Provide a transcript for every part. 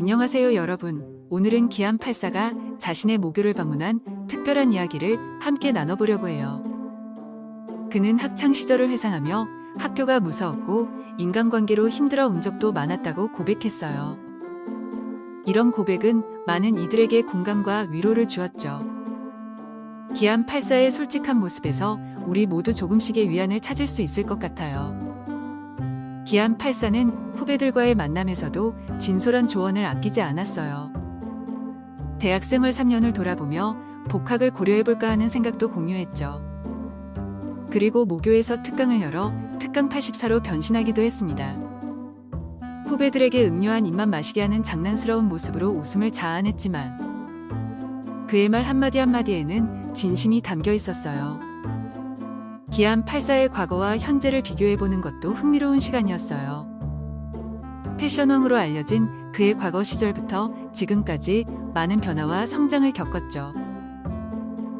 안녕하세요 여러분. 오늘은 기안 84가 자신의 모교를 방문한 특별한 이야기를 함께 나눠보려고 해요. 그는 학창 시절을 회상하며 학교가 무서웠고 인간관계로 힘들어 온 적도 많았다고 고백했어요. 이런 고백은 많은 이들에게 공감과 위로를 주었죠. 기안 84의 솔직한 모습에서 우리 모두 조금씩의 위안을 찾을 수 있을 것 같아요. 기안 84는 후배들과의 만남에서도 진솔한 조언을 아끼지 않았어요. 대학생활 3년을 돌아보며 복학을 고려해볼까 하는 생각도 공유했죠. 그리고 모교에서 특강을 열어 특강 84로 변신하기도 했습니다. 후배들에게 음료한 입만 마시게 하는 장난스러운 모습으로 웃음을 자아냈지만 그의 말 한마디 한마디에는 진심이 담겨 있었어요. 기안 84의 과거와 현재를 비교해보는 것도 흥미로운 시간이었어요. 패션왕으로 알려진 그의 과거 시절부터 지금까지 많은 변화와 성장을 겪었죠.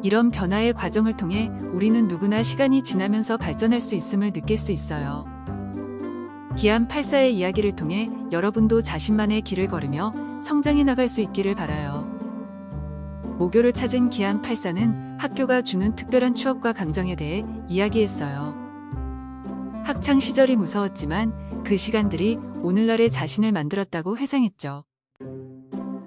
이런 변화의 과정을 통해 우리는 누구나 시간이 지나면서 발전할 수 있음을 느낄 수 있어요. 기안 84의 이야기를 통해 여러분도 자신만의 길을 걸으며 성장해 나갈 수 있기를 바라요. 모교를 찾은 기안 84는 학교가 주는 특별한 추억과 감정에 대해 이야기했어요. 학창 시절이 무서웠지만 그 시간들이 오늘날의 자신을 만들었다고 회상했죠.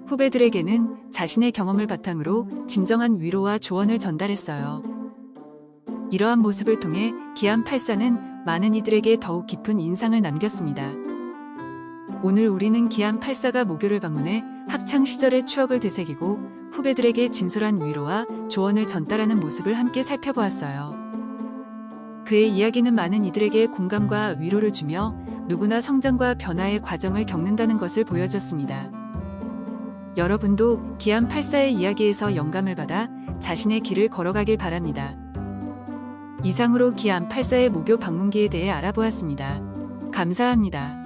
후배들에게는 자신의 경험을 바탕으로 진정한 위로와 조언을 전달했어요. 이러한 모습을 통해 기안 84는 많은 이들에게 더욱 깊은 인상을 남겼습니다. 오늘 우리는 기안 84가 모교를 방문해 학창 시절의 추억을 되새기고 후배들에게 진솔한 위로와 조언을 전달하는 모습을 함께 살펴보았어요. 그의 이야기는 많은 이들에게 공감과 위로를 주며 누구나 성장과 변화의 과정을 겪는다는 것을 보여줬습니다. 여러분도 기안 84의 이야기에서 영감을 받아 자신의 길을 걸어가길 바랍니다. 이상으로 기안 84의 모교 방문기에 대해 알아보았습니다. 감사합니다.